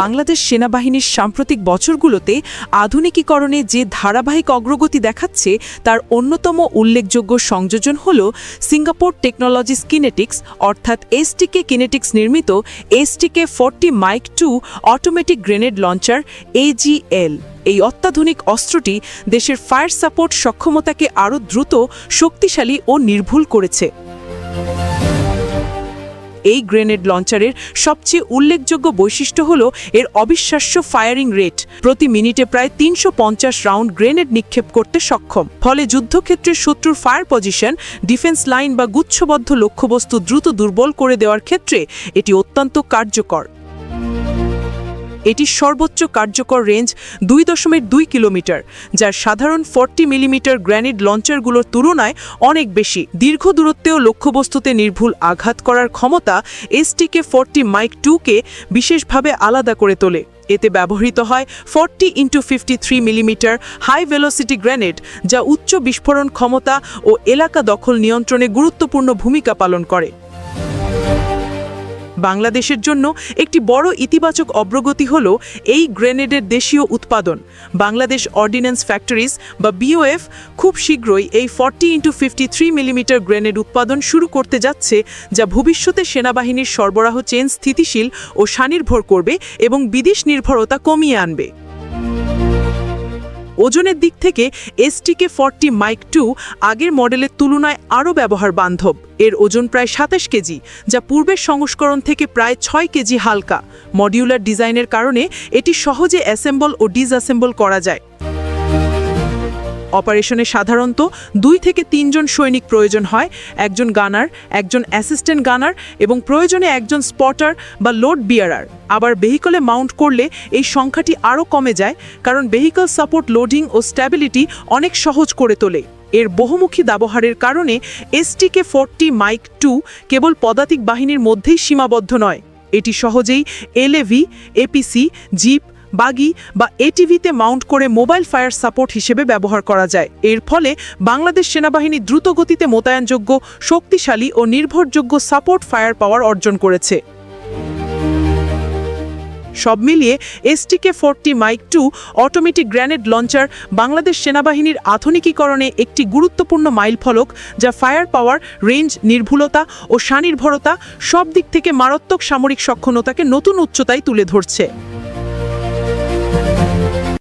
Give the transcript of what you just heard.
বাংলাদেশ সেনাবাহিনীর সাম্প্রতিক বছরগুলোতে আধুনিকীকরণে যে ধারাবাহিক অগ্রগতি দেখাচ্ছে, তার অন্যতম উল্লেখযোগ্য সংযোজন হল সিঙ্গাপুর টেকনোলজিস কিনেটিক্স, অর্থাৎ এসটিকে কিনেটিক্স নির্মিত STK forty mike two automatic grenade launcher AGL এই অত্যাধুনিক অস্ত্রটি দেশের ফায়ার সাপোর্ট সক্ষমতাকে আরও দ্রুত, শক্তিশালী ও নির্ভুল করেছে। এই গ্রেনেড লঞ্চারের সবচেয়ে উল্লেখযোগ্য বৈশিষ্ট্য হল এর অবিশ্বাস্য ফায়ারিং রেট। প্রতি মিনিটে প্রায় তিনশো পঞ্চাশ রাউন্ড গ্রেনেড নিক্ষেপ করতে সক্ষম। ফলে যুদ্ধক্ষেত্রে শত্রুর ফায়ার পজিশন, ডিফেন্স লাইন বা গুচ্ছবদ্ধ লক্ষ্যবস্তু দ্রুত দুর্বল করে দেওয়ার ক্ষেত্রে এটি অত্যন্ত কার্যকর। এটির সর্বোচ্চ কার্যকর রেঞ্জ দুই দশমিক দুই কিলোমিটার, যার সাধারণ ফর্টি মিলিমিটার গ্র্যানেড লঞ্চারগুলোর তুলনায় অনেক বেশি। দীর্ঘ দূরত্বেও লক্ষ্যবস্তুতে নির্ভুল আঘাত করার ক্ষমতা এসটিকে ফর্টি মাইক টুকে বিশেষভাবে আলাদা করে তোলে। এতে ব্যবহৃত হয় forty into fifty three millimetre high velocity grenade যা উচ্চ বিস্ফোরণ ক্ষমতা ও এলাকা দখল নিয়ন্ত্রণে গুরুত্বপূর্ণ ভূমিকা পালন করে। বাংলাদেশের জন্য একটি বড় ইতিবাচক অগ্রগতি হল এই গ্রেনেডের দেশীয় উৎপাদন। বাংলাদেশ অর্ডিন্যান্স ফ্যাক্টরিজ বা বিওএফ খুব শীঘ্রই এই forty into fifty three millimetre grenade উৎপাদন শুরু করতে যাচ্ছে, যা ভবিষ্যতে সেনাবাহিনীর সরবরাহ চেন স্থিতিশীল ও স্বনির্ভর করবে এবং বিদেশ নির্ভরতা কমিয়ে আনবে। ওজনের দিক থেকে এসটিকে ফর্টি মাইক টু আগের মডেলের তুলনায় আরও ব্যবহার বান্ধব। এর ওজন প্রায় সাতাশ কেজি, যা পূর্বের সংস্করণ থেকে প্রায় ছয় কেজি হালকা। মডিউলার ডিজাইনের কারণে এটি সহজে অ্যাসেম্বল ও ডিসঅ্যাসেম্বল করা যায়। অপারেশনে সাধারণত দুই থেকে তিনজন সৈনিক প্রয়োজন হয়, একজন গানার, একজন অ্যাসিস্ট্যান্ট গানার এবং প্রয়োজনে একজন স্পটার বা লোড বিয়ারার। আবার ভেহিকলে মাউন্ট করলে এই সংখ্যাটি আরও কমে যায় কারণ ভেহিকল সাপোর্ট লোডিং ও স্ট্যাবিলিটি অনেক সহজ করে তোলে। এর বহুমুখী ব্যবহারের কারণে এসটিকে ফোরটি মাইক টু কেবল পদাতিক বাহিনীর মধ্যেই সীমাবদ্ধ নয়। এটি সহজেই এলএভি, এপিসি, জিপ বাগি বা এটিভিতে মাউন্ট করে মোবাইল ফায়ার সাপোর্ট হিসেবে ব্যবহার করা যায়। এর ফলে বাংলাদেশ সেনাবাহিনী দ্রুতগতিতে মোতায়েনযোগ্য, শক্তিশালী ও নির্ভরযোগ্য সাপোর্ট ফায়ার পাওয়ার অর্জন করেছে। সব মিলিয়ে STK forty mike two automatic grenade launcher Bangladesh সেনাবাহিনীর আধুনিকীকরণে একটি গুরুত্বপূর্ণ মাইলফলক যা ফায়ার পাওয়ার, রেঞ্জ নির্ভুলতা ও স্বনির্ভরতা সব দিক থেকে মারাত্মক সামরিক সক্ষমতাকে নতুন উচ্চতায় তুলে ধরছে।